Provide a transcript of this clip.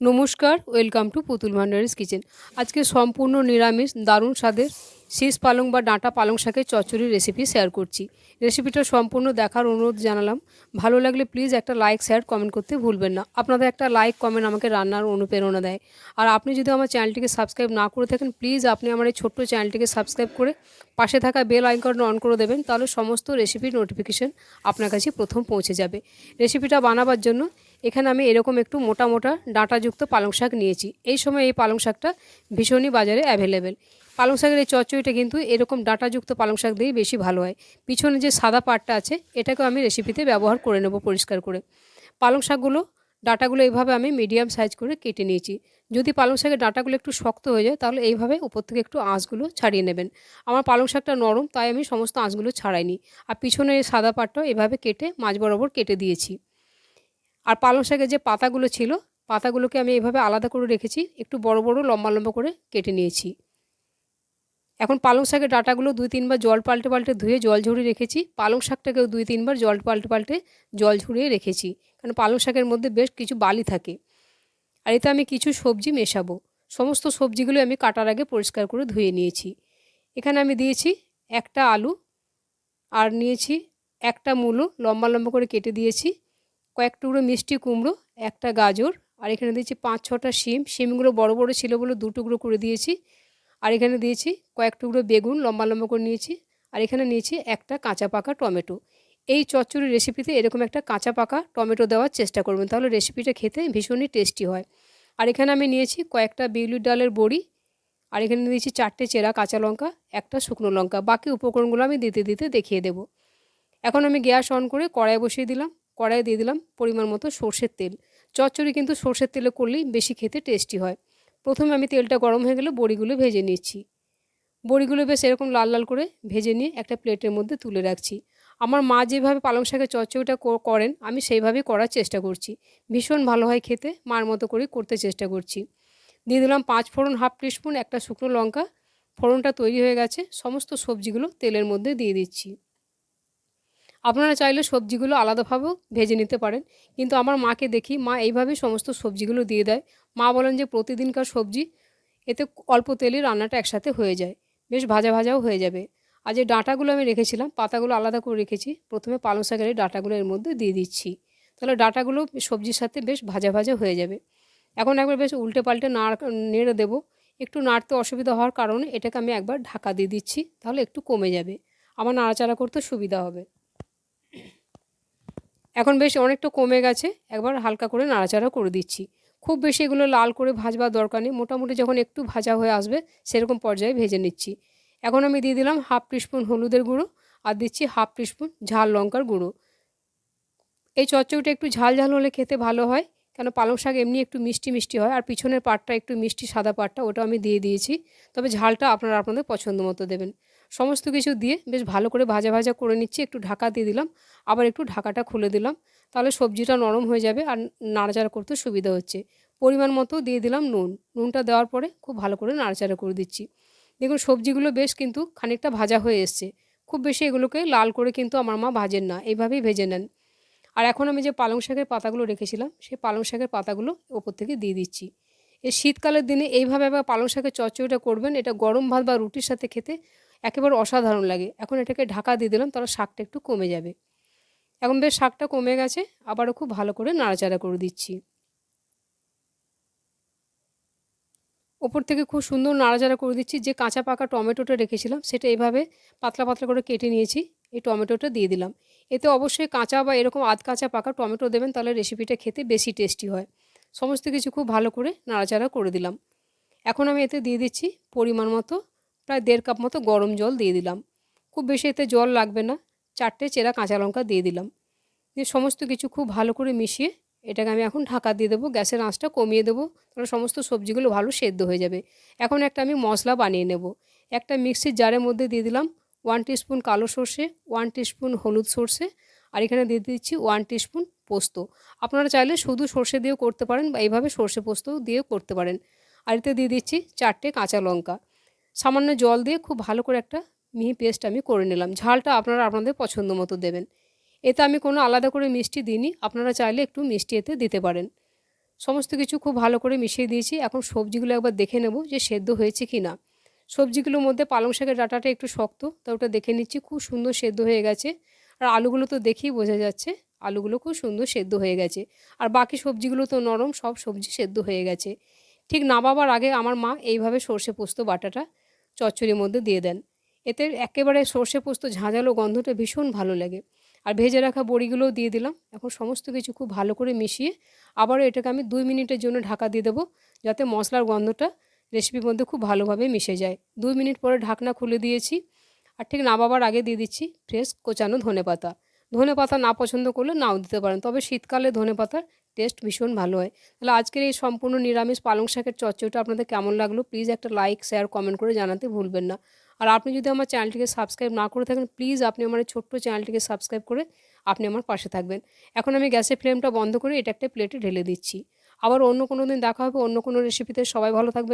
নমস্কার, welcome to পুতুল ভান্ডারিস kitchen. আজকে সম্পূর্ণ নিরামিষ, দারুণ স্বাদের শীষ পালং বা ডাঁটা পালং শাকের চচ্চড়ির রেসিপি শেয়ার করছি। রেসিপিটা সম্পূর্ণ দেখার অনুরোধ জানালাম। ভালো লাগলে প্লিজ একটা লাইক শেয়ার কমেন্ট করতে ভুলবেন না। আপনাদের একটা লাইক কমেন্ট আমাকে রান্নার অনুপ্রেরণা দেয়। আর আপনি যদি আমার চ্যানেলটিকে সাবস্ক্রাইব না করে থাকেন প্লিজ আপনি আমার এই ছোট্ট চ্যানেলটিকে সাবস্ক্রাইব করে পাশে থাকা বেল আইকন অন করে দেবেন, তাহলে সমস্ত রেসিপির নোটিফিকেশন আপনার কাছে প্রথম পৌঁছে যাবে। রেসিপিটা বানাবার জন্য এখানে আমি এরকম একটু মোটা মোটা ডাঁটাযুক্ত পালং শাক নিয়েছি। এই সময় এই পালং শাকটা ভীষণই বাজারে অ্যাভেলেবেল পালং শাকের এই চচ্চড়িটা কিন্তু এরকম ডাঁটাযুক্ত পালং শাক দিয়েই বেশি ভালো হয়। পিছনে যে সাদা পাটটা আছে, এটাকেও আমি রেসিপিতে ব্যবহার করে নেব পরিষ্কার করে। পালং শাকগুলো, ডাঁটাগুলো এইভাবে আমি মিডিয়াম সাইজ করে কেটে নিয়েছি। যদি পালং শাকের ডাঁটাগুলো একটু শক্ত হয়ে যায়, তাহলে এইভাবে উপর থেকে একটু আঁশগুলো ছাড়িয়ে নেবেন। আমার পালং শাকটা নরম, তাই আমি সমস্ত আঁশগুলো ছাড়াইনি। আর পিছনে সাদা পাটটাও এভাবে কেটে মাঝ বরাবর কেটে দিয়েছি। আর পালং শাকের যে পাতাগুলো ছিল, পাতাগুলোকে আমি এভাবে আলাদা করে রেখেছি, একটু বড় বড়, লম্বা লম্বা করে কেটে নিয়েছি। এখন পালং শাকের ডাটাগুলো দুই তিনবার জল পাল্টে পাল্টে ধুয়ে জল ঝরিয়ে রেখেছি। পালং শাকটাকেও দুই তিনবার জল পাল্টে পাল্টে জল ঝরিয়ে রেখেছি, কারণ পালং শাকের মধ্যে বেশ কিছু বালি থাকে। আর এতে আমি কিছু সবজি মেশাবো। সমস্ত সবজিগুলো আমি কাটার আগে পরিষ্কার করে ধুয়ে নিয়েছি। এখানে আমি দিয়েছি একটা আলু, আর নিয়েছি একটা মূলো, লম্বা লম্বা করে কেটে দিয়েছি। কয়েক টুকরো মিষ্টি কুমড়ো, একটা গাজর, আর এখানে দিয়েছি পাঁচ, ছটা শিম। শিমগুলো বড় বড় ছিল বলে দু টুকরো করে দিয়েছি। আর এখানে দিয়েছি কয়েক টুকরো বেগুন, লম্বা লম্বা করে নিয়েছি। আর এখানে নিয়েছি একটা কাঁচা পাকা টমেটো। এই চচ্চড়ি রেসিপিতে এরকম একটা কাঁচা পাকা টমেটো দেওয়ার চেষ্টা করবেন। তাহলে রেসিপিটা খেতে ভীষণই টেস্টি হয়। আর এখানে আমি নিয়েছি কয়েকটা বিউলির ডালের বড়ি। আর এখানে দিয়েছি চারটে চেরা কাঁচা লঙ্কা, একটা শুকনো লঙ্কা। বাকি উপকরণগুলো আমি দিতে দিতে দেখিয়ে দেব। এখন আমি গ্যাস অন করে কড়াই বসিয়ে দিলাম। কড়াই দিয়ে দিলাম পরিমাণ মতো সর্ষের তেল। চচ্চড়ি কিন্তু সর্ষের তেলে করলেই বেশি খেতে টেস্টি হয়। প্রথমে আমি তেলটা গরম হয়ে গেলে বড়িগুলো ভেজে নিচ্ছি। বড়িগুলো বেশ এরকম লাল লাল করে ভেজে নিয়ে একটা প্লেটের মধ্যে তুলে রাখছি। আমার মা যেভাবে পালং শাকের চচ্চড়িটা করেন, আমি সেইভাবেই করার চেষ্টা করছি। ভীষণ ভালো হয় খেতে, মার মতো করে করতে চেষ্টা করছি। দিয়ে দিলাম পাঁচ ফোড়ন, হাফ টিস্পুন একটা শুকনো লঙ্কা। ফোড়নটা তৈরি হয়ে গেছে, সমস্ত সবজিগুলো তেলের মধ্যে দিয়ে দিচ্ছি। আপনারা চাইলে সবজিগুলো আলাদাভাবেও ভেজে নিতে পারেন। কিন্তু আমার মাকে দেখি, মা এইভাবে সমস্ত সবজিগুলো দিয়ে দেয়। মা বলেন যে প্রতিদিনকার সবজি, এতে অল্প তেলে রান্নাটা একসাথে হয়ে যায়। বেশ ভাজা ভাজাও হয়ে যাবে। আর যে ডাঁটাগুলো আমি রেখেছিলাম, পাতাগুলো আলাদা করে রেখেছি। প্রথমে পালং শাকের এই ডাঁটাগুলো এর মধ্যে দিয়ে দিচ্ছি। তাহলে ডাঁটাগুলো সবজির সাথে বেশ ভাজা ভাজা হয়ে যাবে। এখন একবার বেশ উল্টে পাল্টে নাড়, নেড়ে দেবো। একটু নাড়তে অসুবিধা হওয়ার কারণে এটাকে আমি একবার ঢাকা দিয়ে দিচ্ছি, তাহলে একটু কমে যাবে। আমার নাড়াচাড়া করতে সুবিধা হবে। এখন বেশ অনেকটা কমে গেছে, একবার হালকা করে নাড়াচাড়া করে দিচ্ছি। খুব বেশি এগুলো লাল করে ভাজবার দরকার নেই, মোটামুটি যখন একটু ভাজা হয়ে আসবে সেরকম পর্যায়ে ভেজে নিচ্ছি। এখন আমি দিয়ে দিলাম হাফ টিস্পুন হলুদের গুঁড়ো আর দিচ্ছি হাফ টিস্পুন ঝাল লঙ্কার গুঁড়ো। এই চচ্চড়িটা একটু ঝাল ঝাল হলে খেতে ভালো হয়, কেন পালং শাক এমনি একটু মিষ্টি মিষ্টি হয় আর পিছনের পাটটা একটু মিষ্টি সাদা পাটটা ওটা আমি দিয়ে দিয়েছি। তবে ঝালটা আপনারা আপনাদের পছন্দ মতো দেবেন। সমস্ত কিছু দিয়ে বেশ ভালো করে ভাজা ভাজা করে নিচ্ছি, একটু ঢাকা দিয়ে দিলাম। আবার একটু ঢাকাটা খুলে দিলাম। তাহলে সবজিটা নরম হয়ে যাবে আর নাড়াচাড়া করতে সুবিধা হচ্ছে। পরিমাণ মতো দিয়ে দিলাম নুন। নুনটা দেওয়ার পরে খুব ভালো করে নাড়াচাড়া করে দিচ্ছি। দেখুন, সবজিগুলো বেশ কিন্তু খানিকটা ভাজা হয়ে এসছে। খুব বেশি এগুলোকে লাল করে কিন্তু আমার মা ভাজেন না। এইভাবেই ভেজে নেন। আর এখন আমি যে পালং শাকের পাতাগুলো রেখেছিলাম, সেই পালং শাকের পাতাগুলো ওপর থেকে দিয়ে দিচ্ছি। এই শীতকালের দিনে এইভাবে আবার পালং শাকের চচ্চড়িটা করবেন, এটা গরম ভাত বা রুটির সাথে খেতে একেবারে অসাধারণ লাগে। এখন এটাকে ঢাকা দিয়ে দিলাম, তাহলে শাকটা একটু কমে যাবে। এখন বেশ শাকটা কমে গেছে, আবারও খুব ভালো করে নাড়াচাড়া করে দিচ্ছি। ওপর থেকে খুব সুন্দর নাড়াচাড়া করে দিচ্ছি। যে কাঁচা পাকা টমেটোটা রেখেছিলাম, সেটা এইভাবে পাতলা পাতলা করে কেটে নিয়েছি, এই টমেটোটা দিয়ে দিলাম। এতে অবশ্যই কাঁচা বা এরকম আধ কাঁচা পাকা টমেটো দেবেন, তাহলে রেসিপিটা খেতে বেশি টেস্টি হয়। সমস্ত কিছু খুব ভালো করে নাড়াচাড়া করে দিলাম। এখন আমি এতে দিয়ে দিচ্ছি পরিমাণ মতো প্রায় দেড় কাপ মতো গরম জল দিয়ে দিলাম। খুব বেশি এতে জল লাগবে না। চারটে চেরা কাঁচা লঙ্কা দিয়ে দিলাম। দিয়ে সমস্ত কিছু খুব ভালো করে মিশিয়ে এটাকে আমি এখন ঢাকা দিয়ে দেবো। গ্যাসের আঁচটা কমিয়ে দেবো। তাহলে সমস্ত সবজিগুলো ভালো সেদ্ধ হয়ে যাবে। এখন একটা আমি মশলা বানিয়ে নেব। একটা মিক্সির জারের মধ্যে দিয়ে দিলাম ওয়ান টিস্পুন কালো সর্ষে, ওয়ান টিস্পুন হলুদ সর্ষে আর এখানে দিয়ে দিচ্ছি ওয়ান টিস্পুন পোস্ত। আপনারা চাইলে শুধু সর্ষে দিয়েও করতে পারেন বা এইভাবে সর্ষে পোস্ত দিয়েও করতে পারেন। আর এতে দিয়ে দিচ্ছি চারটে কাঁচা লঙ্কা। সামান্য জল দিয়ে খুব ভালো করে একটা মিহি পেস্ট আমি করে নিলাম। ঝালটা আপনারা আপনাদের পছন্দ মতো দেবেন। এতে আমি কোনো আলাদা করে মিষ্টি দিইনি। আপনারা চাইলে একটু মিষ্টি এতে দিতে পারেন। সমস্ত কিছু খুব ভালো করে মিশিয়ে দিয়েছি। এখন সবজিগুলো একবার দেখে নেব যে সেদ্ধ হয়েছে কি না সবজিগুলোর মধ্যে পালং শাকের ডাঁটাটা একটু শক্ত, তা ওটা দেখে নিচ্ছি খুব সুন্দর সেদ্ধ হয়ে গেছে। আর আলুগুলো তো দেখেই বোঝা যাচ্ছে, আলুগুলো খুব সুন্দর সেদ্ধ হয়ে গেছে। আর বাকি সবজিগুলো তো নরম, সব সবজি সেদ্ধ হয়ে গেছে। ঠিক নামাবার আগে আমার মা এইভাবে সর্ষে পোস্ত, বাটাটা চচ্চড়ির মধ্যে দিয়ে দেন। এতে একেবারে সর্ষে পোস্ত ঝাঁঝালো গন্ধটা ভীষণ ভালো লাগে। আর ভেজে রাখা বড়িগুলোও দিয়ে দিলাম। এখন সমস্ত কিছু খুব ভালো করে মিশিয়ে আবারও এটাকে আমি দুই মিনিটের জন্য ঢাকা দিয়ে দেবো, যাতে মশলার গন্ধটা রেসিপির মধ্যে খুব ভালোভাবে মিশে যায়। দুই মিনিট পরে ঢাকনা খুলে দিয়েছি। আর ঠিক নামাবার আগে দিয়ে দিচ্ছি ফ্রেশ কোচানো ধনে পাতা ধনে পাতা না পছন্দ করলে নাও দিতে পারেন, তবে শীতকালে ধনে পাতার টেস্ট ভীষণ ভালো হয়। তাহলে আজকের এই সম্পূর্ণ নিরামিষ পালং শাকের চচ্চড়িটা আপনাদের কেমন লাগল প্লিজ একটা লাইক, শেয়ার, কমেন্ট করে জানাতে ভুলবেন না। আর আপনি যদি আমার চ্যানেলটিকে সাবস্ক্রাইব না করে থাকেন প্লিজ আপনি আমার ছোট্ট চ্যানেলটিকে সাবস্ক্রাইব করে আপনি আমার পাশে থাকবেন। এখন আমি গ্যাসের ফ্লেমটা বন্ধ করে এটা একটা প্লেটে ঢেলে দিচ্ছি। আবার অন্য কোনো দিন দেখা হবে অন্য কোনো রেসিপিতে সবাই ভালো থাকবেন।